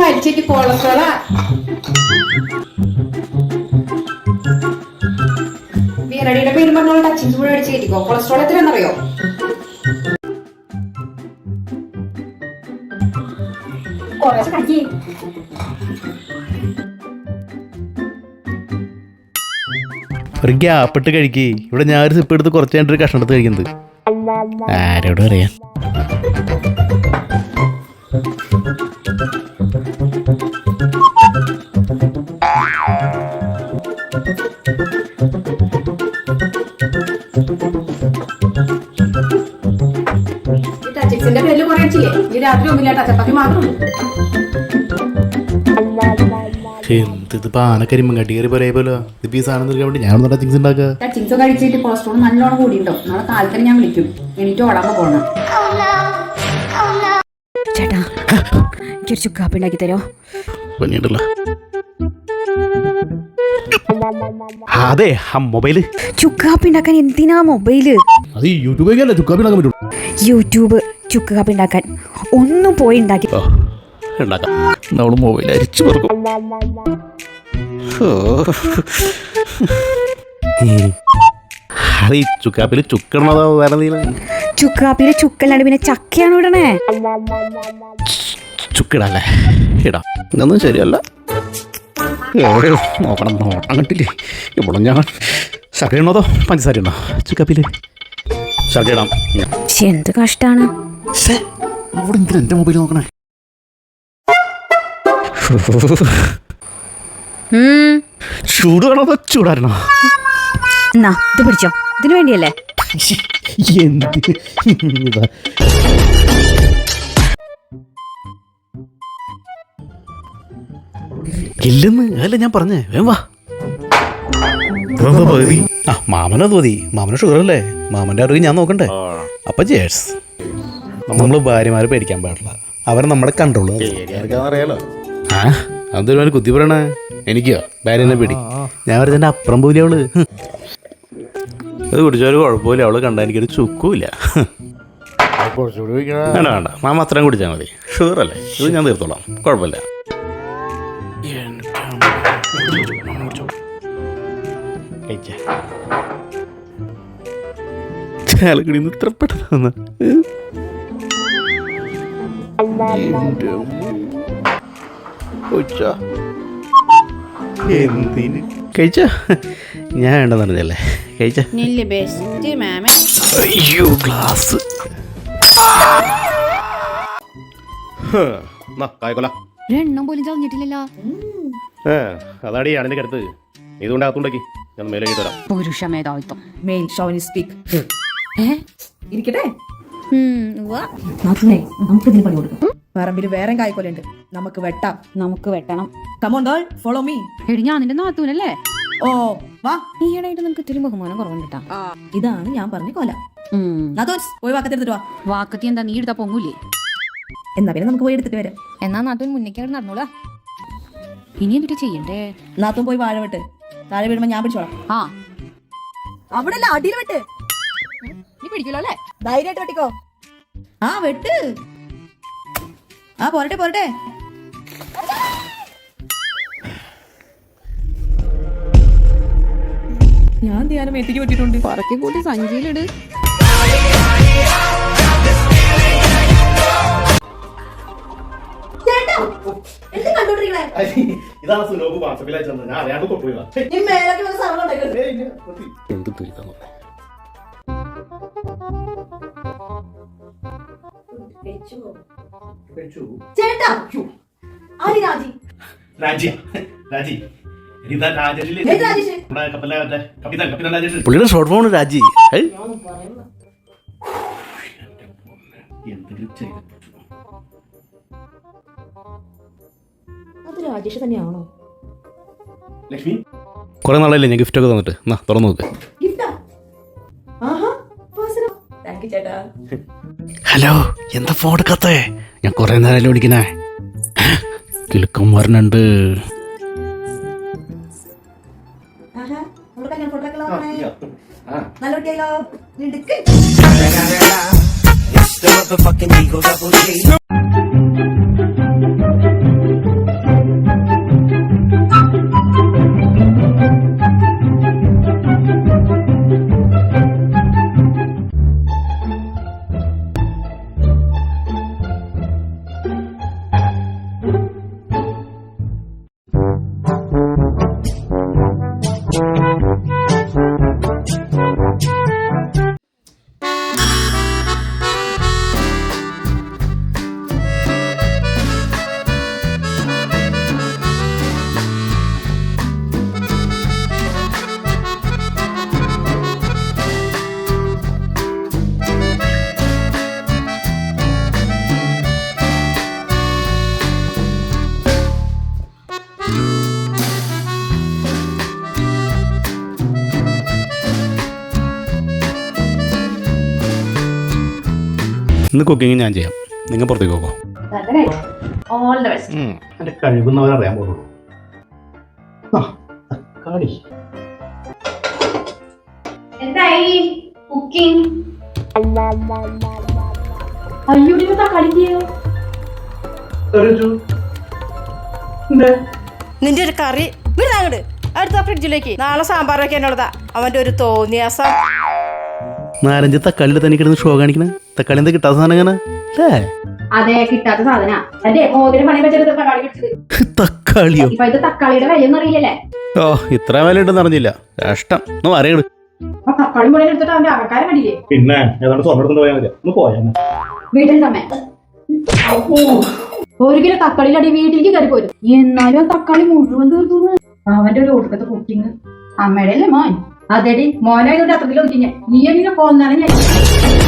വലിച്ചിട്ട് കൊളസ്ട്രോളാ വീരടിയുടെ പേര് പറഞ്ഞോളൂ അച്ഛൻ കൂടെ അടിച്ച് കയറ്റിക്കോ. കൊളസ്ട്രോൾ എത്രയാണെന്നറിയോ? കുറച്ച് ഇവിടെ ഞാൻ ഒരു സിപ്പ് എടുത്ത് കുറച്ച് കഴിഞ്ഞിട്ട് ഒരു കഷ്ണം എടുത്ത് കഴിക്കുന്നത്. ആരോടും പറയാൻ ടച്ചിക്സിന്റെ പേരിൽ കുറെ അടിച്ചില്ലേ? ഈ രാത്രി ഒന്നുമില്ല ചപ്പാത്തി മാത്രം എന്ത് പാനക്കരിമ്പം കട്ടി കയറി പോരേ പോലെ? ഇത് ഈ സാധനം തീർക്കാൻ വേണ്ടി ഞാൻ ചിങ്സ് ഉണ്ടാക്കുക. ടച്ചിങ്സ് കഴിച്ചിട്ട് കൊളസ്ട്രോൾ നല്ലോണം കൂടിയിട്ടുണ്ടോ നാളെ കാലത്തിന് ഞാൻ വിളിക്കും. എനിക്ക് ഓടാൻ പോകണം ചേട്ടാ എനിക്കൊരു ചുക്കാപ്പി ഉണ്ടാക്കി തരോ പണിയുണ്ടല്ലോ അതെ ആ മൊബൈൽ. ചുക്കാപ്പി ഉണ്ടാക്കാൻ എന്തിനാ മൊബൈൽ? അത് യൂട്യൂബ് അല്ലേ ചുക്കാപ്പി ഉണ്ടാക്കാൻ പറ്റുള്ളൂ? യൂട്യൂബ് ചുക്കാപ്പി ഉണ്ടാക്കാൻ ഒന്നും പോയി ഉണ്ടാക്കി ഉണ്ടാക്കാം. നമ്മൾ മൊബൈൽ അരിച്ചു പറക്കും. അത് ഈ ചുക്കാപ്പിൽ ചുക്കണതോ വേറെ എന്തെങ്കിലും ചുക്കാപ്പിയിൽ ചുക്കല്ലാണ്ട് പിന്നെ ചക്കയാണ് ഇടണേ. ചുക്കിടല്ലേ? ഇടാം. ഇതൊന്നും ശരിയല്ല. ഏ, നോക്കണം നോട്ടം കണ്ടില്ലേ? ഇവിടെ ഞാൻ ശർക്കര ഇടണതോ പഞ്ചസാര ഇടണോ ചുക്കാപ്പിൽ ശർക്കര ഇടാം പക്ഷെ എന്ത് കഷ്ടാണ്. അവിടെ എന്തിനാ എന്റെ മൊബൈൽ നോക്കണേ? ഉം. ചൂട് വേണോ ചൂടാരണോ? എന്നാ ഇത് പിടിച്ചോ. ഇതിനു വേണ്ടിയല്ലേ? എന്ത്? ഇല്ലെന്ന് അല്ല ഞാൻ പറഞ്ഞേ. വേം വാ. ആ മാമനത് മതി. മാമന് ഷുഗർ അല്ലേ? മാമന്റെ അറിവ് ഞാൻ നോക്കണ്ടേ? അപ്പൊ ജേഴ്സ് നമ്മൾ ഭാര്യമാരെ പേടിക്കാൻ പാടില്ല. അവരെ നമ്മുടെ കൺട്രോൾ അറിയാലോ? ആ? അതൊരു കുത്തി പറയണേ. എനിക്കോ? ഭാര്യനെ പേടി. ഞാൻ പറഞ്ഞ അപ്പുറം പോലെ അവൾ? അത് കുടിച്ചാൽ കുഴപ്പമില്ല. അവൾ കണ്ടാൽ എനിക്കൊരു ചുക്കുമില്ല. വേണ്ട വേണ്ട. മാമ അത്രയും കുടിച്ചാൽ മതി. ഷുഗർ അല്ലേ? ഇത് ഞാൻ തീർത്തോളാം. കുഴപ്പമില്ല. കഴിച്ചേ. ചാലക്കുടിന്ന് ഇത്ര പെട്ടെന്ന് എന്തിന്? കഴിച്ച? ഞാൻ വേണ്ടെന്ന് പറഞ്ഞല്ലേ കഴിച്ച? അയ്യോ ഗ്ലാസ് കായക്കൊല പോലും ചതഞ്ഞിട്ടില്ലല്ലോ. അതാടി കരുത്ത്. ഇതുകൊണ്ട് അകത്തുണ്ടാക്കി? ഞാൻ മേലെ തരാം. പുരുഷ മേധാവിത്വം. മെയിൽ ഷോവിനിസ്റ്റിക് ഇരിക്കട്ടെ? ഉവ്വ. നമുക്ക് ഇതിന് പണി കൊടുക്കാം. പറമ്പിൽ വേറെ കായ്ക്കൊലുണ്ട് നമുക്ക് വെട്ടാം. നമുക്ക് വെട്ടണം. കമോൺ ഗേൾ ഫോളോ മീ എടി ഞാൻ നിന്റെ നാത്തൂനല്ലേ? ഓ വാ. ഈയിടെയായിട്ട് നിനക്ക് ഇത്തിരി ബഹുമാനം കുറവുണ്ടാ ഇതാണ് ഞാൻ പറഞ്ഞ കൊല. നാത്തോസ് പോയി വാക്കത്തെടുത്തിട്ട് വാ. വാക്കത്തി എന്താ നീ എടുത്താ പൊങ്ങൂലേ? എന്നാ പിന്നെ നമുക്ക് പോയി എടുത്തിട്ട് വരാം. എന്നാ നാത്തൂൻ മുന്നേക്കാണ് നടന്നോളാ. ഇനി എന്നിട്ട് ചെയ്യണ്ടേ? നാത്തൂൻ പോയി വാഴ വെട്ട്. താഴെ വീഴുമ്പോ ഞാൻ പിടിച്ചോളാം. ആ. അവിടെ അല്ല അടിയിൽ വെട്ട്. നീ പിടിക്കല്ലോ അല്ലേ? ധൈര്യമായിട്ട് വെട്ടിക്കോ. ആ വെട്ട്. ആ പോരട്ടെ പോരട്ടെ. ഞാൻ ധ്യാനം എത്തിക്ക് പറ്റിയിട്ടുണ്ട്. പറക്കി കൂട്ടി സഞ്ചിയിലിട്. ഇതാണ് സുനോബ് വാട്സപ്പിൽ അയച്ചത് ഞാൻ അറിയാണ്ട് എന്ത് ചേട്ടാ രാജി? പുള്ളിയുടെ ഷോർട്ട് ഫോൺ രാജി. എന്തെങ്കിലും ചെയ്ത് അത് രാജേഷ് തന്നെയാണോ? ലക്ഷ്മി? കുറെ നാളല്ലേ ഞാൻ ഗിഫ്റ്റ് ഒക്കെ തന്നിട്ട്. എന്നാ തുറന്നു നോക്ക്. ഗിഫ്റ്റാ? ആഹാ താങ്ക് യു ചേട്ടാ. ഹലോ എന്താ ഫോൺ എടുക്കാത്തേ? ഞാൻ കുറെ നേരം വിളിക്കണേ കിലുക്കം വരണുണ്ട്. ആഹാ ഞാൻ ഫോട്ടോ ഒക്കെ നല്ല ഇന്ന് കുക്കിംഗ് ഞാൻ ചെയ്യാം. നിങ്ങൾ പുറത്തേക്ക് പോകോ. പോകുള്ളൂ. തക്കാളി എന്തായി? കുക്കിംഗ് അയ്യോ നിന്റെ ഒരു കറി. അടുത്ത ഫ്രിഡ്ജിലേക്ക് നാളെ സാമ്പാർ വെക്കാനുള്ളതാ. അവന്റെ ഒരു തോന്നിയാസം. നാലഞ്ച് തക്കാളിയുടെ തന്നെ കിടന്ന് ഷോ കാണിക്കണ. തക്കാളി എന്താ കിട്ടാത്ത സാധനം എങ്ങനെ അല്ലേ അതെ കിട്ടാത്ത സാധന. അതെ മോതിരം പണി വെച്ചെടുത്ത് തക്കാളി പിടിച്ചത്. തക്കാളിയോ? ഇപ്പൊ ഇത് തക്കാളിയുടെ ഒന്നും അറിയില്ലല്ലേ? ഓ ഇത്ര വില ഉണ്ടെന്ന് അറിഞ്ഞില്ല. കഷ്ടം ഒന്ന് തക്കാളി എടുത്തിട്ട് അവന്റെ പിന്നെ ഏതാണ്ട് സ്വർണം എടുത്തോണ്ട് പോയാൽ മതി. ഒന്ന് പോയാ വീട്ടിൽ തന്നെ. ഒരു കിലോ തക്കാളിയുടെ അടി വീട്ടിലേക്ക് കയറി പോരും. എന്നാലും തക്കാളി മുഴുവൻ തീർത്തു അവന്റെ ഒരു ഒടുക്കത്തെ കുക്കിങ് അമ്മയുടെ അല്ലേ മോൻ? അതെടി മോനായതുകൊണ്ട് അത്രത്തിലോ നീ എന്നെ കൊന്നാലും ഞാൻ